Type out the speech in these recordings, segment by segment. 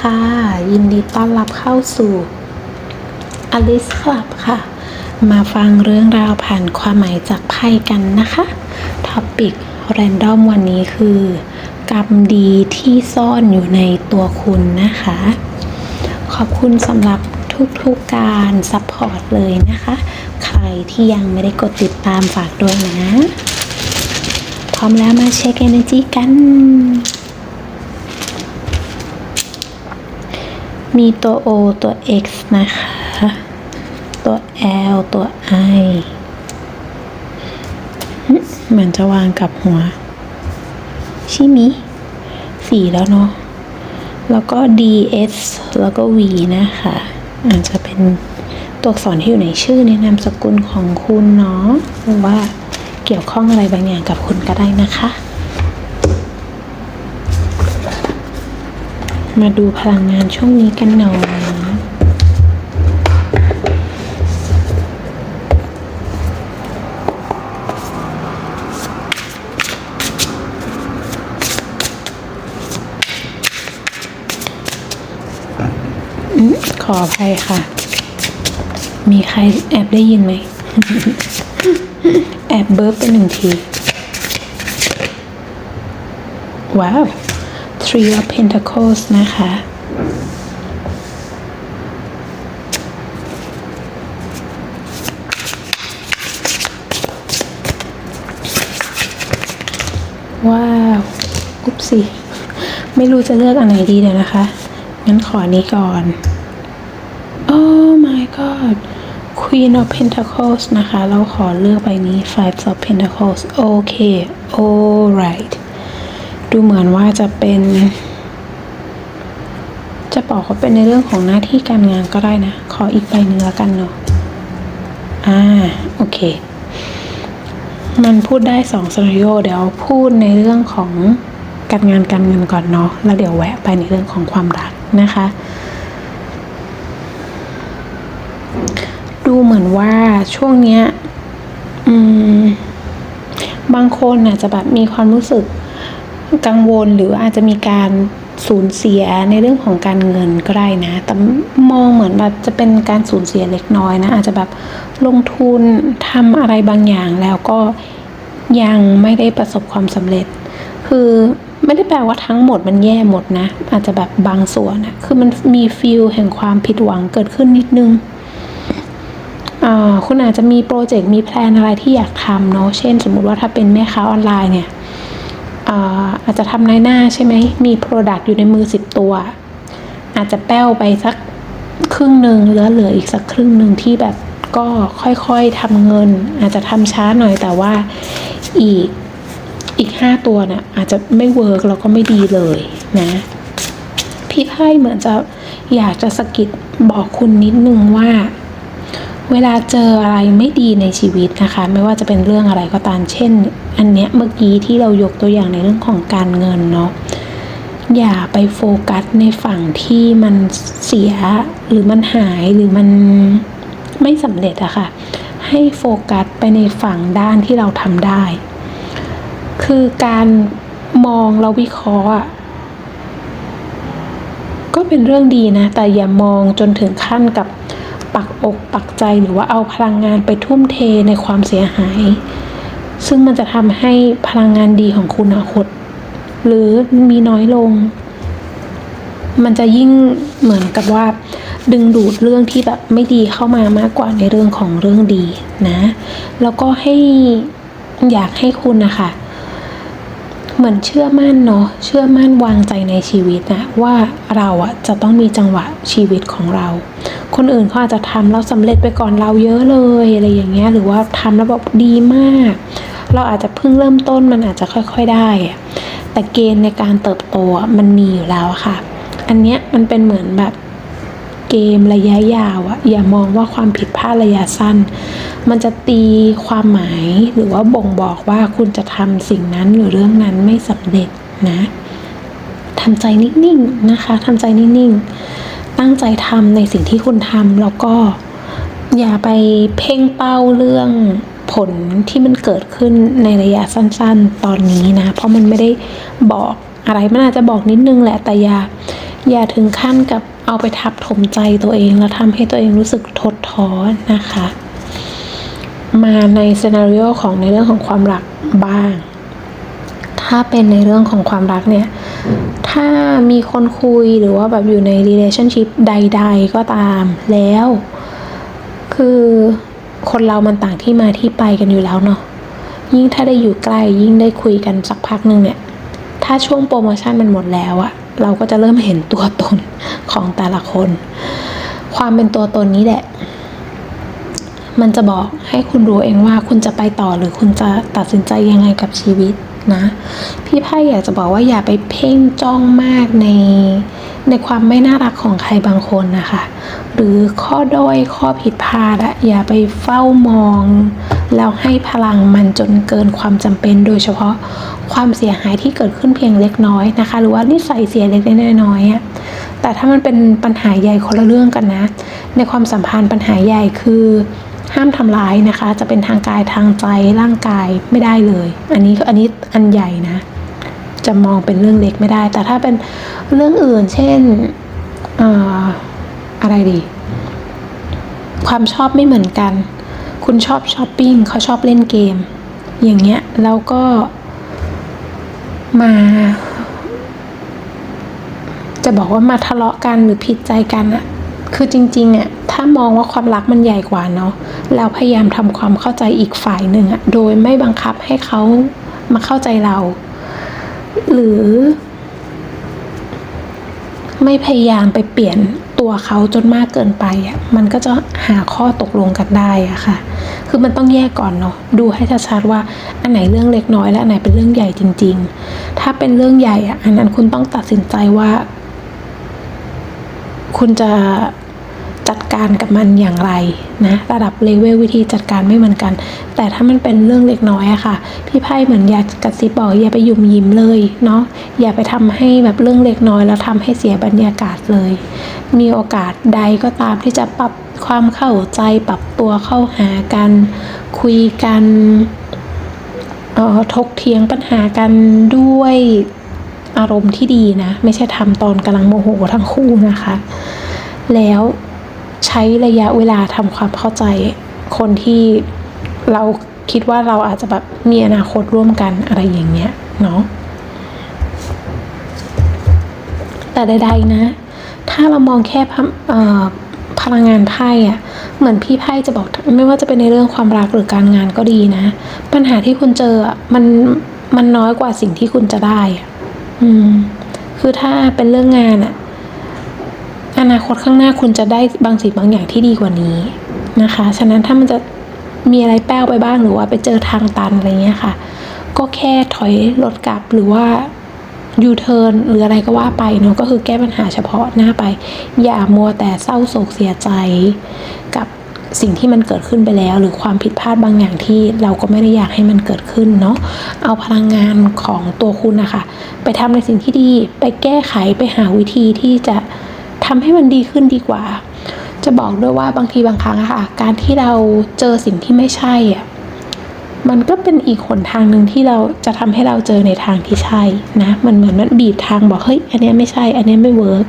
ค่ะ ยินดีต้อนรับเข้าสู่ Alice Club ค่ะ มาฟังเรื่องราวผ่านความหมายจากไพ่กันนะคะท็อปิกแรนดอมวันนี้คือ กรรมดีที่ซ่อนอยู่ในตัวคุณนะคะ ขอบคุณสำหรับทุกๆการซัพพอร์ตเลยนะคะ ใครที่ยังไม่ได้กดติดตามฝากด้วยนะ พร้อมแล้วมาเช็ค Energy กัน มีตัว O ตัว X นะคะ ตัว L ตัว I เหมือนจะวางกับหัว ชิมิสี่แล้วเนาะ แล้วก็ DS แล้วก็ V นะคะอาจจะเป็นตัวอักษรที่อยู่ในชื่อในนามสกุลของคุณเนาะหรือว่าเกี่ยวข้องอะไรบางอย่างกับคุณก็ได้นะคะ มาดูพลังงานช่วงนี้กันหน่อยขออภัยค่ะ มีใครแอบได้ยินไหม แอบเบิร์บเป็นหนึ่งที ว้าว Three of Pentacles นะคะ ว้าวอุ๊บสิ ไม่รู้จะเลือกอันไหนดีเดี๋ยวนะคะ งั้นขอนี้ก่อน Oh my god Queen of Pentacles นะคะ เราขอเลือกใบนี้ Five of Pentacles โอเค alright ดูเหมือนว่าจะเป็น จะบอกว่าเป็นในเรื่องของหน้าที่การงานก็ได้นะ ขออีกใบหนึ่งแล้วกันเนาะอ่าโอเค มันพูดได้สองสนโ o เดี๋ยวพูดในเรื่องของการงานการเงินก่อนเนาะแล้วเดี๋ยวแวะไปในเรื่องของความรักนะคะ ดูเหมือนว่าช่วงเนี้ย อืม บางคนอาจจะแบบมีความรู้สึก กังวลหรืออาจจะมีการสูญเสียในเรื่องของการเงินก็ได้นะ แต่มองเหมือนแบบจะเป็นการสูญเสียเล็กน้อยนะ อาจจะแบบลงทุนทำอะไรบางอย่างแล้วก็ยังไม่ได้ประสบความสำเร็จ คือไม่ได้แปลว่าทั้งหมดมันแย่หมดนะ อาจจะแบบบางส่วนนะคือมันมีฟิลแห่งความผิดหวังเกิดขึ้นนิดนึงคุณอาจจะมีโปรเจกต์มีแพลนอะไรที่อยากทำเนาะ เช่น สมมุติว่าถ้าเป็นแม่ค้าออนไลน์เนี่ย อาจจะทำในหน้าใช่ไหม มีโปรดักต์อยู่ในมือสิบตัว อาจจะแป้วไปสักครึ่งหนึ่งเหลือเหลืออีกสักครึ่งหนึ่งที่แบบก็ค่อยๆทำเงิน อาจจะทำช้าหน่อยแต่ว่าอีกอีกห้าตัวเนี่ยอาจจะไม่เวิร์กแล้วก็ไม่ดีเลยนะพี่ไพ่เหมือนจะอยากจะสะกิดบอกคุณนิดนึงว่า เวลาเจออะไรไม่ดีในชีวิตนะคะ ไม่ว่าจะเป็นเรื่องอะไรก็ตามเช่น อันเนี้ยเมื่อกี้ที่เรายกตัวอย่างในเรื่องของการเงินเนาะอย่าไปโฟกัสในฝั่งที่มันเสียหรือมันหายหรือมันไม่สำเร็จอะค่ะ ให้โฟกัสไปในฝั่งด้านที่เราทำได้ คือการมองเราวิเคราะห์อะก็เป็นเรื่องดีนะ แต่อย่ามองจนถึงขั้นกับปักอกปักใจหรือว่าเอาพลังงานไปทุ่มเทในความเสียหาย ซึ่งมันจะทำให้พลังงานดีของคุณอะหดหรือมีน้อยลง มันจะยิ่งเหมือนกับว่า ดึงดูดเรื่องที่แบบไม่ดีเข้ามามากกว่าในเรื่องของเรื่องดีนะ แล้วก็ให้อยากให้คุณนะคะเหมือนเชื่อมั่นเนาะเชื่อมั่นวางใจในชีวิตนะว่าเราอะจะต้องมีจังหวะชีวิตของเรา คนอื่นเขาอาจจะทำแล้วสำเร็จไปก่อนเราเยอะเลยอะไรอย่างเงี้ยหรือว่าทำแล้วแบบดีมาก เราอาจจะเพิ่งเริ่มต้นมันอาจจะค่อยๆได้ แต่เกณฑ์ในการเติบโตมันมีอยู่แล้วค่ะ อันเนี้ยมันเป็นเหมือนแบบเกมระยะยาวอะอย่ามองว่าความผิดพลาดระยะสั้น มันจะตีความหมายหรือว่าบ่งบอกว่าคุณจะทำสิ่งนั้นหรือเรื่องนั้นไม่สำเร็จนะทำใจนิ่งๆนะคะทำใจนิ่งๆ ตั้งใจทำในสิ่งที่คุณทำแล้วก็อย่าไปเพ่งเป้าเรื่อง ผลที่มันเกิดขึ้นในระยะสั้นๆ ตอนนี้นะ เพราะมันไม่ได้บอกอะไรมันอาจจะบอกนิดนึงแหละแต่อย่าอย่าถึงขั้นกับเอาไปทับถมใจตัวเอง แล้วทำให้ตัวเองรู้สึกทดท้อนะคะ มาในซีนารีโอของในเรื่องของความรักบ้าง ถ้าเป็นในเรื่องของความรักเนี่ย ถ้ามีคนคุยหรือว่าแบบอยู่ใน relationship ใด ๆ ก็ตามแล้ว คือ คนเรามันต่างที่มาที่ไปกันอยู่แล้วเนาะยิ่งถ้าได้อยู่ใกล้ยิ่งได้คุยกันสักพักหนึ่งเนี่ย ถ้าช่วงโปรโมชั่นมันหมดแล้วอะเราก็จะเริ่มเห็นตัวตนของแต่ละคน ความเป็นตัวตนนี้แหละ มันจะบอกให้คุณรู้เองว่าคุณจะไปต่อหรือคุณจะตัดสินใจยังไงกับชีวิตนะ พี่ไพ่อยากจะบอกว่าอย่าไปเพ่งจ้องมากในในความไม่น่ารักของใครบางคนนะคะ หรือข้อด้อยข้อผิดพลาดอะอย่าไปเฝ้ามอง แล้วให้พลังมันจนเกินความจำเป็น โดยเฉพาะความเสียหายที่เกิดขึ้นเพียงเล็กน้อยนะคะ หรือว่านิสัยเสียเล็กน้อยๆอะแต่ถ้ามันเป็นปัญหาใหญ่คนละเรื่องกันนะ ในความสัมพันธ์ปัญหาใหญ่คือห้ามทำร้ายนะคะ จะเป็นทางกายทางใจร่างกายไม่ได้เลย อันนี้อันนี้อันใหญ่นะ จะมองเป็นเรื่องเล็กไม่ได้ แต่ถ้าเป็นเรื่องอื่น เช่น อะไรดี ความชอบไม่เหมือนกัน คุณชอบช้อปปิ้งเขาชอบเล่นเกม อย่างเงี้ยแล้วก็มา จะบอกว่ามาทะเลาะกันหรือผิดใจกันอะคือจริงๆอะถ้ามองว่าความรักมันใหญ่กว่าเนาะแล้วพยายามทำความเข้าใจอีกฝ่ายหนึ่งอะโดยไม่บังคับให้เขามาเข้าใจเรา หรือ ไม่พยายามไปเปลี่ยน ตัวเขาจนมากเกินไปอะมันก็จะหาข้อตกลงกันได้อะค่ะ คือมันต้องแยกก่อนเนาะดูให้ชัดๆว่าอันไหนเรื่องเล็กน้อยและอันไหนเป็นเรื่องใหญ่จริง ๆ ถ้าเป็นเรื่องใหญ่อะอันนั้นคุณต้องตัดสินใจว่า คุณจะ จัดการกับมันอย่างไรนะระดับเลเวลวิธีจัดการไม่เหมือนกัน แต่ถ้ามันเป็นเรื่องเล็กน้อยอะค่ะ พี่ไพ่เหมือนอยากกระซิบบอกอย่าไปยุ่มยิ้มเลยเนาะอย่าไปทำให้แบบเรื่องเล็กน้อยแล้วทำให้เสียบรรยากาศเลย มีโอกาสใดก็ตามที่จะปรับความเข้าใจปรับตัวเข้าหากัน คุยกันออถกเถียงปัญหากันด้วยอารมณ์ที่ดีนะ ไม่ใช่ทำตอนกำลังโมโหทั้งคู่นะคะ แล้ว ใช้ระยะเวลาทำความเข้าใจคนที่เราคิดว่าเราอาจจะแบบมีอนาคตร่วมกันอะไรอย่างเงี้ยเนาะแต่ใดๆนะ ถ้าเรามองแค่พลังงานไพ่อะเหมือนพี่ไพ่จะบอกไม่ว่าจะเป็นในเรื่องความรักหรือการงานก็ดีนะ ปัญหาที่คุณเจอมันมันน้อยกว่าสิ่งที่คุณจะได้อืมคือถ้าเป็นเรื่องงานอะ อนาคตข้างหน้าคุณจะได้บางสิ่งบางอย่างที่ดีกว่านี้นะคะ ฉะนั้นถ้ามันจะมีอะไรแป้วไปบ้างหรือว่าไปเจอทางตันอะไรเงี้ยค่ะ ก็แค่ถอยรถกลับหรือว่ายูเทิร์นหรืออะไรก็ว่าไปเนาะก็คือแก้ปัญหาเฉพาะหน้าไป อย่ามัวแต่เศร้าโศกเสียใจ กับสิ่งที่มันเกิดขึ้นไปแล้ว หรือความผิดพลาดบางอย่างที่เราก็ไม่ได้อยากให้มันเกิดขึ้นเนาะเอาพลังงานของตัวคุณนะคะ ไปทำในสิ่งที่ดี ไปแก้ไขไปหาวิธีที่จะ ทำให้มันดีขึ้นดีกว่า จะบอกด้วยว่าบางทีบางครั้งค่ะ การที่เราเจอสิ่งที่ไม่ใช่อะมันก็เป็นอีกหนทางหนึ่งที่เราจะทำให้เราเจอในทางที่ใช่นะ มันเหมือนมันบีบทางบอกเฮ้ยอันนี้ไม่ใช่ อันนี้ไม่เวิร์ก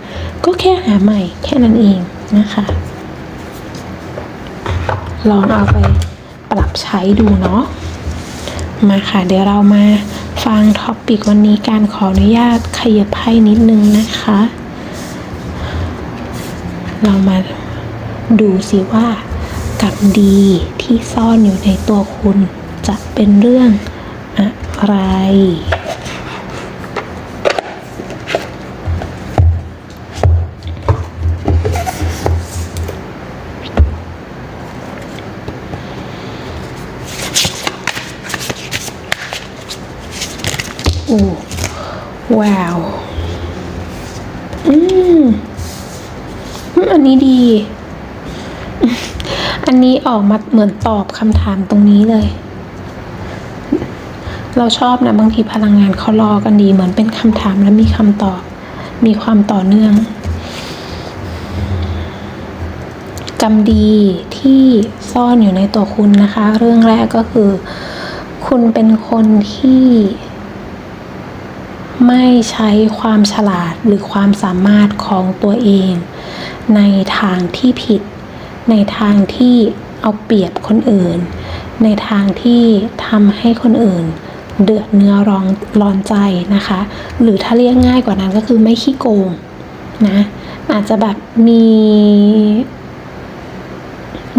ก็แค่หาใหม่แค่นั้นเองนะคะ ลองเอาไปปรับใช้ดูเนาะมาค่ะ เดี๋ยวเรามาฟังท็อปปิกวันนี้การขออนุญาตขยับไพ่นิดนึงนะคะ เรามาดูสิว่ากรรมดีที่ซ่อนอยู่ในตัวคุณจะเป็นเรื่องอะไร โอ้ ว้าว อืม อันนี้ดี อันนี้ออกมาเหมือนตอบคำถามตรงนี้เลย เราชอบนะบางทีพลังงานเขารอกันดี เหมือนเป็นคำถามแล้วมีคำตอบ มีความต่อเนื่องกรรมดีที่ซ่อนอยู่ในตัวคุณนะคะ เรื่องแรกก็คือ คุณเป็นคนที่ ไม่ใช้ความฉลาดหรือความสามารถของตัวเอง ในทางที่ผิด ในทางที่เอาเปรียบคนอื่น ในทางที่ทำให้คนอื่น เดือดเนื้อร้องร้อนใจนะคะ หรือถ้าเรียกง่ายกว่านั้นก็คือไม่ขี้โกงนะอาจจะแบบมี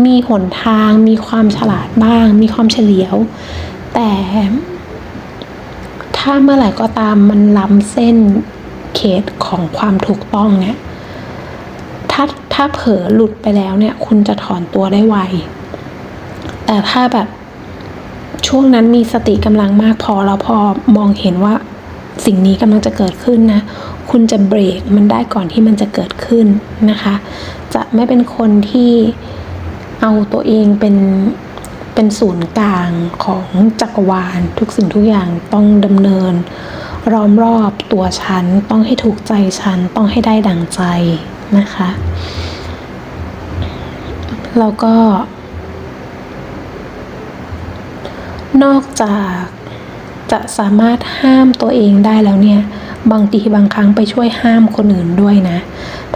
มีหนทาง มีความฉลาดบ้าง มีความเฉลียว แต่ถ้าเมื่อไหร่ก็ตามมันล้ำเส้นเขตของความถูกต้องเนี่ย ถ้าเผลอหลุดไปแล้วเนี่ย คุณจะถอนตัวได้ไว แต่ถ้าแบบช่วงนั้นมีสติกำลังมากพอแล้วพอมองเห็นว่าสิ่งนี้กำลังจะเกิดขึ้นนะ คุณจะเบรกมันได้ก่อนที่มันจะเกิดขึ้นนะคะ จะไม่เป็นคนที่เอาตัวเองเป็นเป็นศูนย์กลางของจักรวาล ทุกสิ่งทุกอย่างต้องดำเนินล้อมรอบตัวฉัน ต้องให้ถูกใจฉัน ต้องให้ได้ดั่งใจนะคะ แล้วก็ นอกจากจะสามารถห้ามตัวเองได้แล้วเนี่ย บางทีบางครั้งไปช่วยห้ามคนอื่นด้วยนะ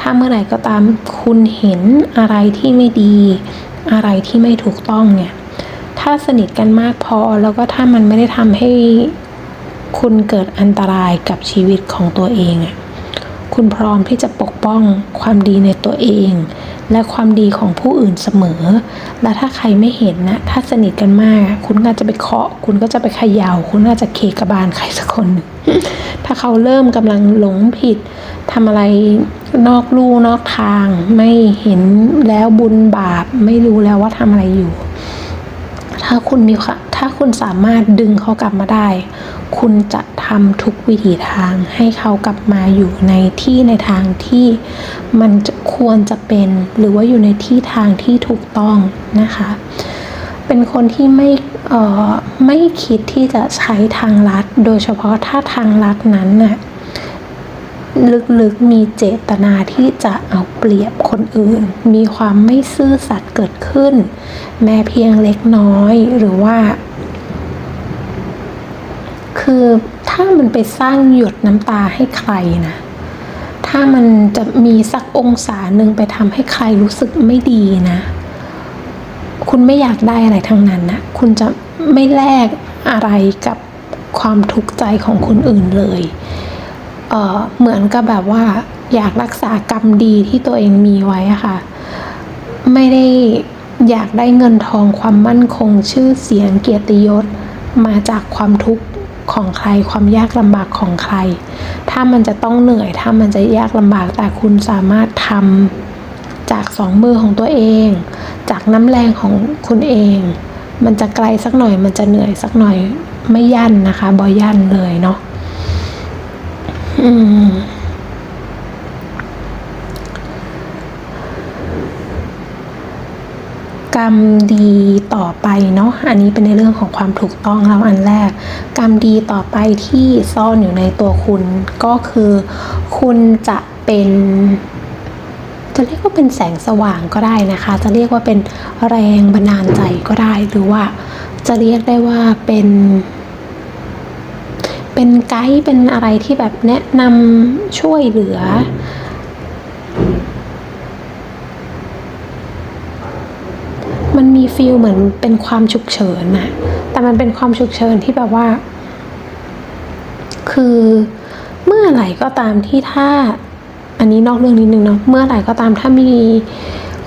ถ้าเมื่อไหร่ก็ตามคุณเห็นอะไรที่ไม่ดี อะไรที่ไม่ถูกต้องเนี่ย ถ้าสนิทกันมากพอแล้วก็ถ้ามันไม่ได้ทำให้คุณเกิดอันตรายกับชีวิตของตัวเองอะ คุณพร้อมที่จะปกป้องความดีในตัวเอง และความดีของผู้อื่นเสมอ และถ้าใครไม่เห็นนะ ถ้าสนิทกันมาก คุณก็จะไปเคาะ คุณก็จะไปเขยา่า คุณก็จะเคกระบาลใครสักคน ถ้าเขาเริ่มกำลังหลงผิดทำอะไรนอกลู่นอกทาง ไม่เห็นแล้วบุญบาป ไม่รู้แล้วว่าทำอะไรอยู่ ถ้าคุณมีค่ะถ้าคุณสามารถดึงเขากลับมาได้ คุณจะทำทุกวิถีทางให้เขากลับมาอยู่ในที่ในทางที่มันควรจะเป็น หรือว่าอยู่ในที่ทางที่ถูกต้องนะคะ เป็นคนที่ไม่ไม่คิดที่จะใช้ทางลัด โดยเฉพาะถ้าทางลัดนั้นน่ะลึกๆมีเจตนาที่จะเอาเปรียบคนอื่น มีความไม่ซื่อสัตย์เกิดขึ้น แม้เพียงเล็กน้อยหรือว่า คือถ้ามันไปสร้างหยดน้ำตาให้ใครนะ ถ้ามันจะมีสักองศาหนึ่งไปทำให้ใครรู้สึกไม่ดีนะ คุณไม่อยากได้อะไรทั้งนั้นนะ คุณจะไม่แลกอะไรกับความทุกข์ใจของคนอื่นเลยเเหมือนกับแบบว่าอยากรักษากรรมดีที่ตัวเองมีไว้ค่ะ ไม่ได้อยากได้เงินทองความมั่นคงชื่อเสียงเกียรติยศมาจากความทุกข์ ของใคร ความยากลำบากของใคร ถ้ามันจะต้องเหนื่อย ถ้ามันจะยากลำบากแต่คุณสามารถทำจากสองมือของตัวเอง จากน้ำแรงของคุณเอง มันจะไกลสักหน่อย มันจะเหนื่อยสักหน่อยไม่ยั่นนะคะบอยั่นเลยเนาะอืม กรรมดีต่อไปเนาะอันนี้เป็นในเรื่องของความถูกต้องแล้วอันแรก กรรมดีต่อไปที่ซ่อนอยู่ในตัวคุณ ก็คือ คุณจะเป็นจะเรียกว่าเป็นแสงสว่างก็ได้นะคะ จะเรียกว่าเป็นแรงบันดาลใจก็ได้ หรือว่าจะเรียกได้ว่าเป็น เป็นไกด์เป็นอะไรที่แบบแนะนำช่วยเหลือ มันมีฟีลเหมือนเป็นความฉุกเฉินนะแต่มันเป็นความฉุกเฉินที่แบบว่า คือเมื่อไหร่ก็ตามที่ถ้า อันนี้นอกเรื่องนิดนึงเนาะเมื่อไหร่ก็ตามถ้ามี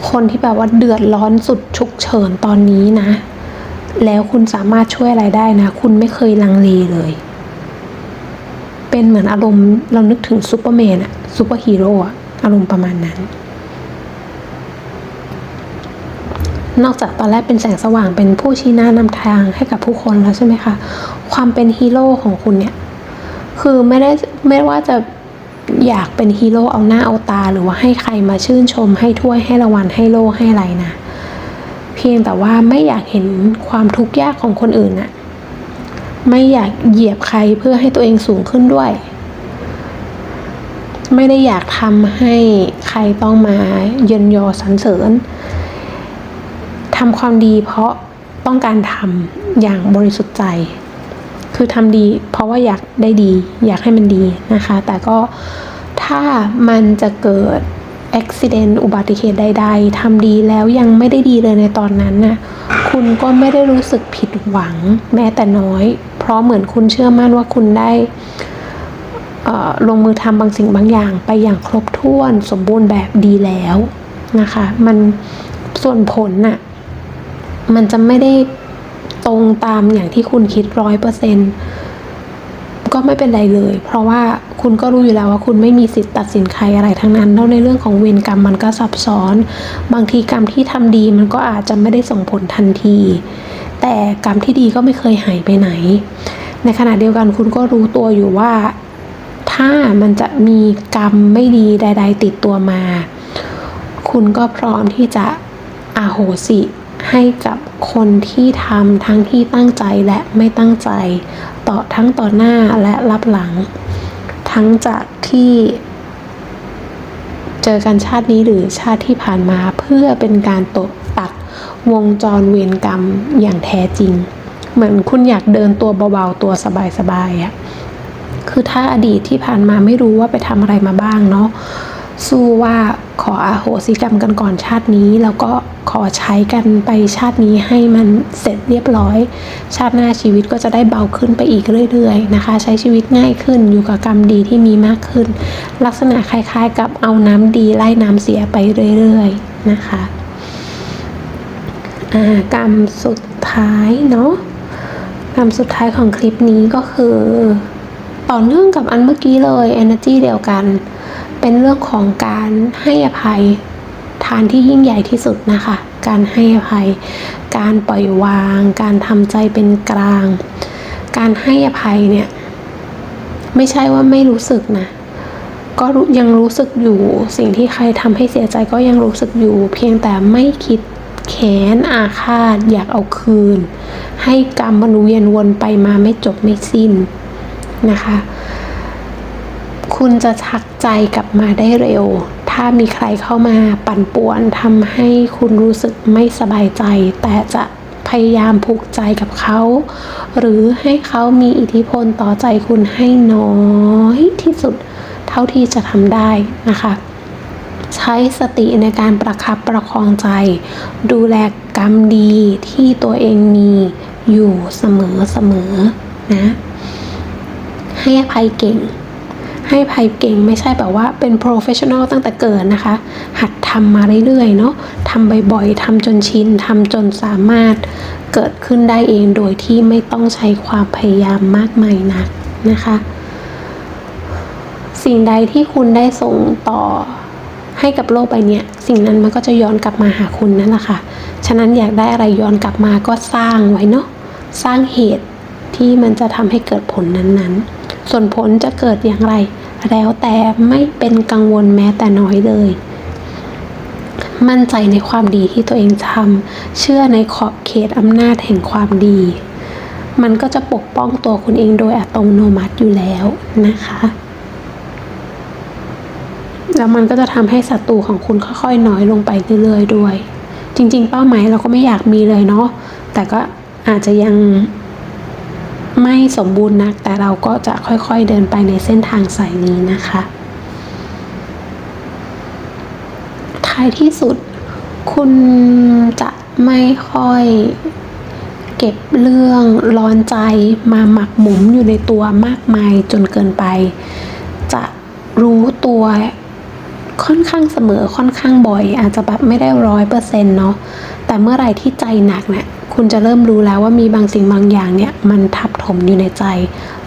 คนที่แบบว่าเดือดร้อนสุดฉุกเฉินตอนนี้นะ แล้วคุณสามารถช่วยอะไรได้นะ คุณไม่เคยลังเลเลย เป็นเหมือนอารมณ์เรานึกถึงซูเปอร์แมนอะซูเปอร์ฮีโร่อะอารมณ์ประมาณนั้น นอกจากตอนแรกเป็นแสงสว่างเป็นผู้ชี้หน้านำทางให้กับผู้คนแล้วใช่ไหมคะความเป็นฮีโร่ของคุณเนี่ยคือไม่ได้ไม่ว่าจะอยากเป็นฮีโร่เอาหน้าเอาตา หรือว่าให้ใครมาชื่นชม ให้ถ้วยให้รางวัลให้โล่ให้อะไรนะ เพียงแต่ว่าไม่อยากเห็นความทุกข์ยากของคนอื่นน่ะไม่อยากเหยียบใครเพื่อให้ตัวเองสูงขึ้นด้วย ไม่ได้อยากทำให้ใครต้องมาเยินยอสรรเสริญ ทำความดีเพราะต้องการทำอย่างบริสุทธิ์ใจ คือทำดี เพราะว่าอยากได้ดี อยากให้มันดีนะคะ แต่ก็ถ้ามันจะเกิดอุบิเหตุอุบัติเหตุใด ๆทำดีแล้วยังไม่ได้ดีเลยในตอนนั้นน่ะคุณก็ไม่ได้รู้สึกผิดหวังแม้แต่น้อย เพราะเหมือนคุณเชื่อมั่นว่าคุณได้ลงมือทำบางสิ่งบางอย่างไปอย่างครบถ้วนสมบูรณ์แบบดีแล้วนะคะ มันส่วนผลน่ะ มันจะไม่ได้ตรงตามอย่างที่คุณคิดร้อยเปอร์เซ็นก็ไม่เป็นไรเลย เพราะว่าคุณก็รู้อยู่แล้วว่าคุณไม่มีสิทธิ์ตัดสินใครอะไรทั้งนั้นแล้วในเรื่องของเวรกรรมมันก็ซับซ้อน บางทีกรรมที่ทำดีมันก็อาจจะไม่ได้ส่งผลทันที แต่กรรมที่ดีก็ไม่เคยหายไปไหน ในขณะเดียวกันคุณก็รู้ตัวอยู่ว่า ถ้ามันจะมีกรรมไม่ดีใด ๆ ติดตัวมา คุณก็พร้อมที่จะอาโหสิ ให้กับคนที่ทำทั้งที่ตั้งใจและไม่ตั้งใจ ต่อทั้งต่อหน้าและรับหลัง ทั้งจากที่ เจอกันชาตินี้หรือชาติที่ผ่านมาเพื่อเป็นการตกตัดวงจรเวรกรรมอย่างแท้จริง เหมือนคุณอยากเดินตัวเบาๆตัวสบายๆอะคือถ้าอดีตที่ผ่านมาไม่รู้ว่าไปทำอะไรมาบ้างเนาะ สู้ว่าขออาโหสิกรรมกันก่อนชาตินี้ แล้วก็ขอใช้กันไปชาตินี้ให้มันเสร็จเรียบร้อย ชาติหน้าชีวิตก็จะได้เบาขึ้นไปอีกเรื่อย ๆ นะคะ ใช้ชีวิตง่ายขึ้นอยู่กับกรรมดีที่มีมากขึ้น ลักษณะคล้ายๆ กับเอาน้ำดีไล่น้ำเสียไปเรื่อย ๆ นะคะกรรมสุดท้ายเนาะกรรมสุดท้ายของคลิปนี้ก็คือ ต่อเนื่องกับอันเมื่อกี้เลย energy เดียวกัน เป็นเรื่องของการให้อภัยทานที่ยิ่งใหญ่ที่สุดนะคะ การให้อภัย การปล่อยวาง การทำใจเป็นกลาง การให้อภัยเนี่ย ไม่ใช่ว่าไม่รู้สึกนะ ก็ยังรู้สึกอยู่ สิ่งที่ใครทำให้เสียใจก็ยังรู้สึกอยู่ เพียงแต่ไม่คิดแค้นอาฆาตอยากเอาคืน ให้กรรมมันเวียนวนไปมาไม่จบไม่สิ้นนะคะ คุณจะชักใจกลับมาได้เร็ว ถ้ามีใครเข้ามาปั่นป่วนทำให้คุณรู้สึกไม่สบายใจ แต่จะพยายามผูกใจกับเขา หรือให้เขามีอิทธิพลต่อใจคุณให้น้อยที่สุดเท่าที่จะทำได้นะคะ ใช้สติในการประคับประคองใจ ดูแลกรรมดีที่ตัวเองมีอยู่เสมอเสมอนะ ให้อภัยเก่ง ให้ภัยเก่งไม่ใช่แบบว่าเป็น professional ตั้งแต่เกิดนะคะ หัดทำมาเรื่อยๆเนาะทำบ่อยๆทำจนชินทำจนสามารถเกิดขึ้นได้เองโดยที่ไม่ต้องใช้ความพยายามมากมายนักนะคะ สิ่งใดที่คุณได้ส่งต่อให้กับโลกใบเนี้ยสิ่งนั้นมันก็จะย้อนกลับมาหาคุณนั่นแหละค่ะ ฉะนั้นอยากได้อะไรย้อนกลับมาก็สร้างไว้เนาะสร้างเหตุที่มันจะทำให้เกิดผลนั้นๆ ส่วนผลจะเกิดอย่างไร แล้วแต่ไม่เป็นกังวลแม้แต่น้อยเลย มั่นใจในความดีที่ตัวเองทำเชื่อในขอบเขตอำนาจแห่งความดี มันก็จะปกป้องตัวคุณเองโดยอัตโนมัติอยู่แล้วนะคะแล้วมันก็จะทำให้ศัตรูของคุณค่อยๆ น้อยลงไปเรื่อยๆด้วย จริง ๆ เป้าหมายเราก็ไม่อยากมีเลยเนาะแต่ก็อาจจะยัง ไม่สมบูรณ์นัก แต่เราก็จะค่อยๆเดินไปในเส้นทางสายนี้นะคะ ท้ายที่สุดคุณจะไม่ค่อยเก็บเรื่องร้อนใจมาหมักหมมอยู่ในตัวมากมายจนเกินไป จะรู้ตัวค่อนข้างเสมอค่อนข้างบ่อย อาจจะแบบไม่ได้ร้อยเปอร์เซ็นต์เนาะแต่เมื่อไรที่ใจหนักเนี่ย คุณจะเริ่มรู้แล้วว่ามีบางสิ่งบางอย่างเนี่ยมันทับถมอยู่ในใจ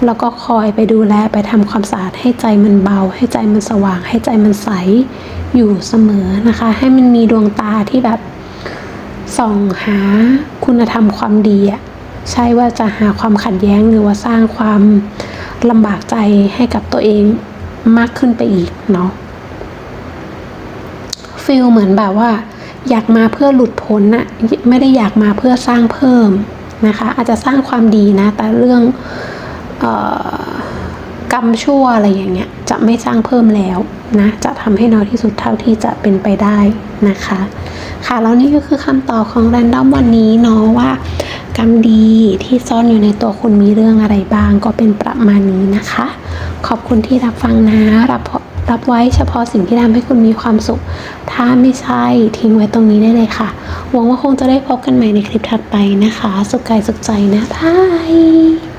แล้วก็คอยไปดูแลไปทำความสะอาดให้ใจมันเบา ให้ใจมันสว่าง ให้ใจมันใสอยู่เสมอนะคะ ให้มันมีดวงตาที่แบบส่องหาคุณธรรมความดีอะใช่ว่าจะหาความขัดแย้งหรือว่าสร้างความลำบากใจให้กับตัวเองมากขึ้นไปอีกเนาะฟีลเหมือนแบบว่า อยากมาเพื่อหลุดพ้นน่ะไม่ได้อยากมาเพื่อสร้างเพิ่มนะคะ อาจจะสร้างความดีนะ แต่เรื่องออกรรมชั่วอะไรอย่างเงี้ยจะไม่สร้างเพิ่มแล้วนะ จะทำให้น้อยที่สุดเท่าที่จะเป็นไปได้นะคะ ค่ะแล้วนี่ก็คือคำตอบของแรนดอมวันนี้เนาะว่ากรรมดีที่ซ่อนอยู่ในตัวคุณมีเรื่องอะไรบ้างก็เป็นประมาณนี้นะคะ ขอบคุณที่รับฟังนะรับ รับไว้เฉพาะสิ่งที่ทำให้คุณมีความสุข ถ้าไม่ใช่ทิ้งไว้ตรงนี้ได้เลยค่ะ หวังว่าคงจะได้พบกันใหม่ในคลิปถัดไปนะคะ สุขกายสุขใจนะบาย